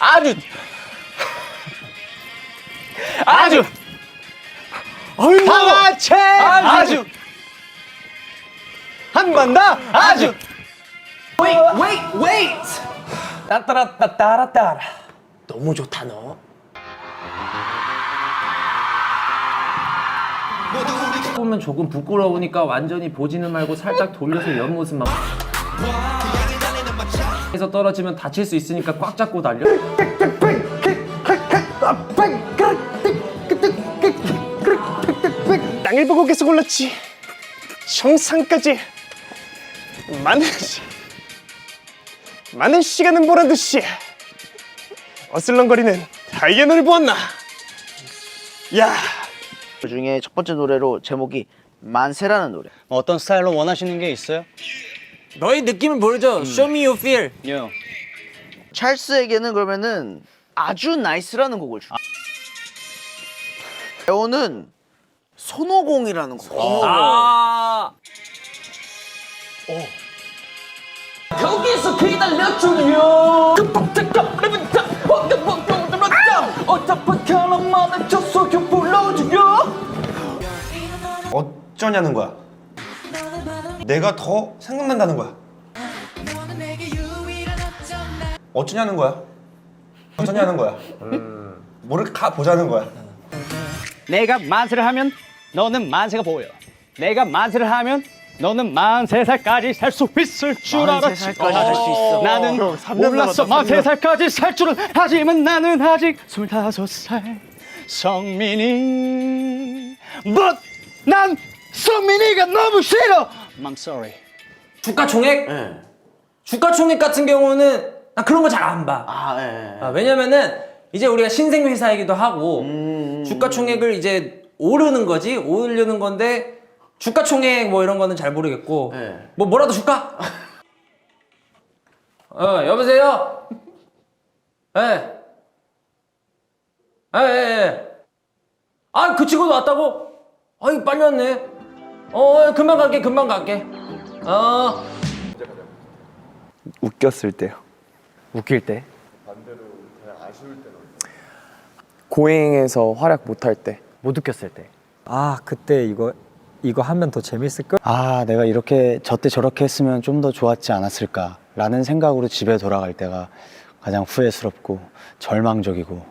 아주 아주 방아채 아주 한 번 더. 아주 wait wait wait. 따따라따따라따라. 너무 좋다 너. 보면 조금 부끄러우니까 완전히 보지는 말고 살짝 돌려서 옆 모습만 해서 떨어지면 다칠 수 있으니까 꽉 잡고 달려. 땅을 보고 계속 올랐지. 정상까지. 많은 시, 많은 시간은 보란 듯이 어슬렁거리는 다이앤을 보았나? 야. 그 중에 첫 번째 노래로 제목이 만세라는 노래. 어떤 스타일로 원하시는 게 있어요? 너의 느낌을 모르죠 Show me your feel. 요. 찰스에게는 그러면은 아주 나이스라는 곡을 줘. 배우는 손오공이라는 곡. 아. 거기서 좀 불러주려 어쩌냐는 거야 내가 더 생각난다는 거야 어쩌냐는 거야 어쩌냐는 거야 뭐를 가 보자는 거야 내가 만세를 하면 너는 만세가 보여. 내가 만세를 하면 너는 만세 살까지 살 수 있을 줄 알았지. 살까지 살수 있어. 나는 몰랐어 만세 년. 살까지 살 줄은 하지만 나는 아직 스물다섯 살 성민이. But 난 성민이가 너무 싫어. I'm sorry. 주가 총액? 주가 총액 같은 경우는 나 그런 거 잘 안 봐. 아, 예. 아, 왜냐면은 이제 우리가 신생 회사이기도 하고 주가 총액을 이제 오르는 거지 오르려는 건데 주가 총액 뭐 이런 거는 잘 모르겠고 네. 뭐 뭐라도 줄까? 어 여보세요. 예. 예, 예, 예. 아, 그 친구도 왔다고? 아이, 빨리 왔네. 어, 금방 갈게, 금방 갈게. 어. 웃겼을 때요. 웃길 때? 고행에서 활약 못할 때. 못 웃겼을 때. 아 그때 이거 이거 하면 더 재밌을 걸? 아, 내가 이렇게 저때 저렇게 했으면 좀 더 좋았지 않았을까라는 생각으로 집에 돌아갈 때가 가장 후회스럽고 절망적이고